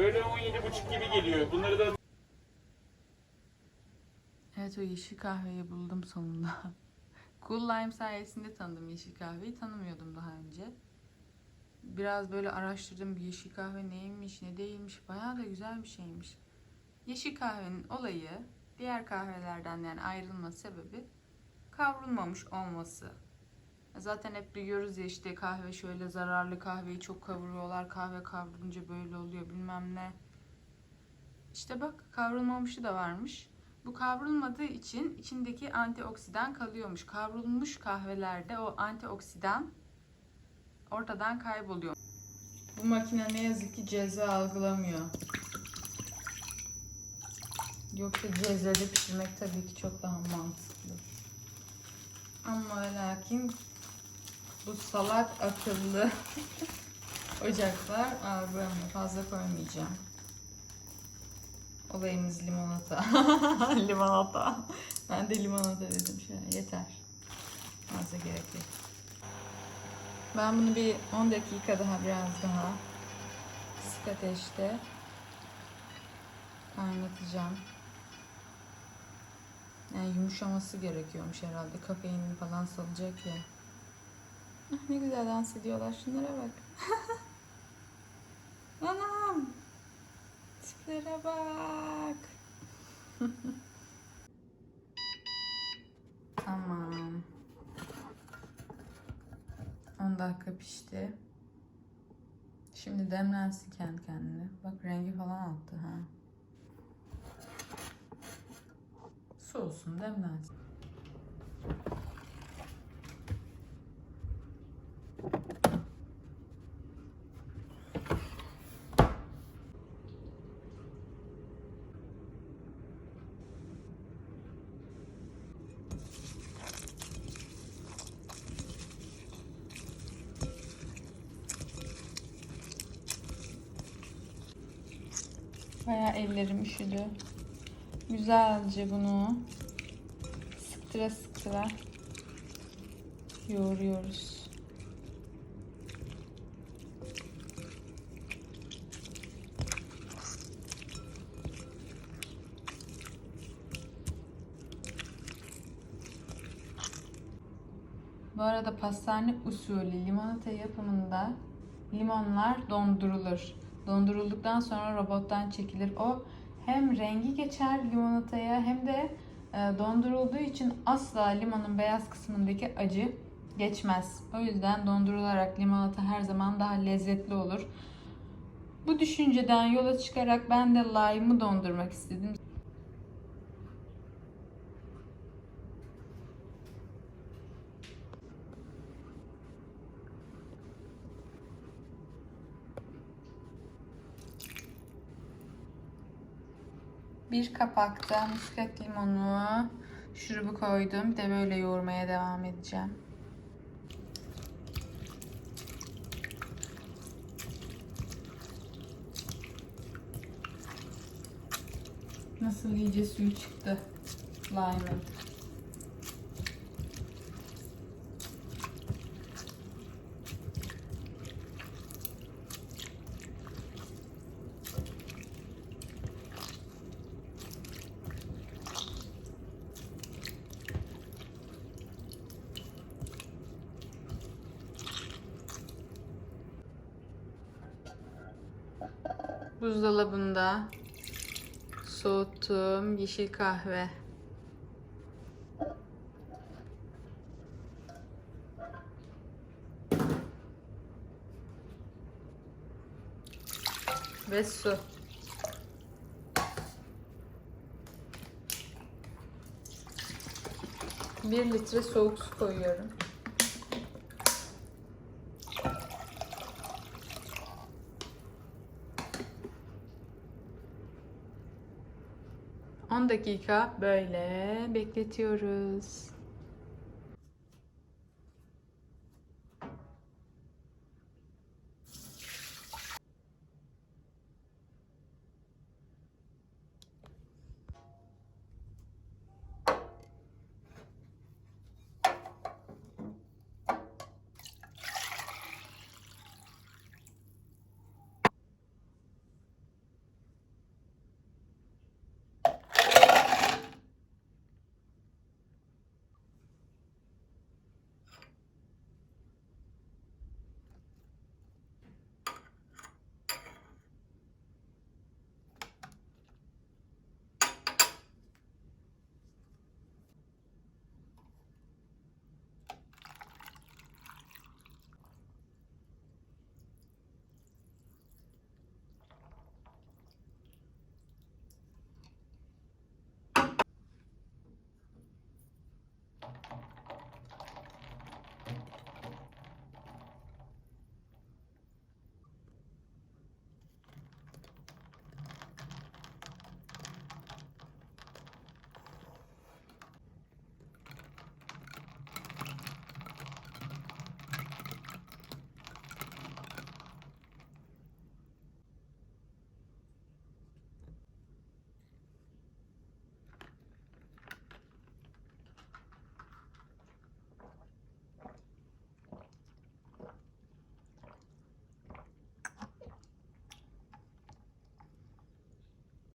Böyle 17,5 gibi geliyor. Bunları da Evet o yeşil kahveyi buldum sonunda. Cool Lime sayesinde tanıdım yeşil kahveyi. Tanımıyordum daha önce. Biraz böyle araştırdım yeşil kahve neymiş ne değilmiş. Bayağı da güzel bir şeymiş. Yeşil kahvenin olayı diğer kahvelerden yani ayrılma sebebi kavrulmamış olması. Zaten hep duyuyoruz ya işte kahve şöyle zararlı kahveyi çok kavuruyorlar. Kahve kavrulunca böyle oluyor bilmem ne. İşte bak kavrulmamışı da varmış. Bu kavrulmadığı için içindeki antioksidan kalıyormuş. Kavrulmuş kahvelerde o antioksidan ortadan kayboluyor. Bu makine ne yazık ki cezve algılamıyor. Yoksa cezvede pişirmek tabii ki çok daha mantıklı. Ama lakin bu salak akıllı ocaklar algılamıyor. Fazla koymayacağım. Olayımız limonata. limonata. Ben de limonata dedim şöyle. Yeter. Fazla gerek yok. Ben bunu bir 10 dakika daha biraz daha kısık ateşte kaynatacağım. Yani yumuşaması gerekiyormuş herhalde. Kafein falan salacak ya. Ah, ne güzel dans ediyorlar. Şunlara bak. Anam. Tiplere bak. tamam. 10 dakika pişti. Şimdi demlensin kendi kendine. Bak rengi falan attı ha. Soğusun demlensin. Bayağı ellerim üşüdü. Güzelce bunu sıktıra sıktıra yoğuruyoruz. Bu arada pastane usulü limonata yapımında limonlar dondurulur. Dondurulduktan sonra robottan çekilir. O hem rengi geçer limonataya hem de e, dondurulduğu için asla limonun beyaz kısmındaki acı geçmez. O yüzden dondurularak limonata her zaman daha lezzetli olur. Bu düşünceden yola çıkarak ben de lime'ı dondurmak istedim. Bir kapakta muskat limonu şurubu koydum. Bir de böyle yoğurmaya devam edeceğim. Nasıl iyice suyu çıktı lime'ın. Buzdolabında soğuttuğum yeşil kahve. Ve su. Bir litre soğuk su koyuyorum. On dakika böyle bekletiyoruz.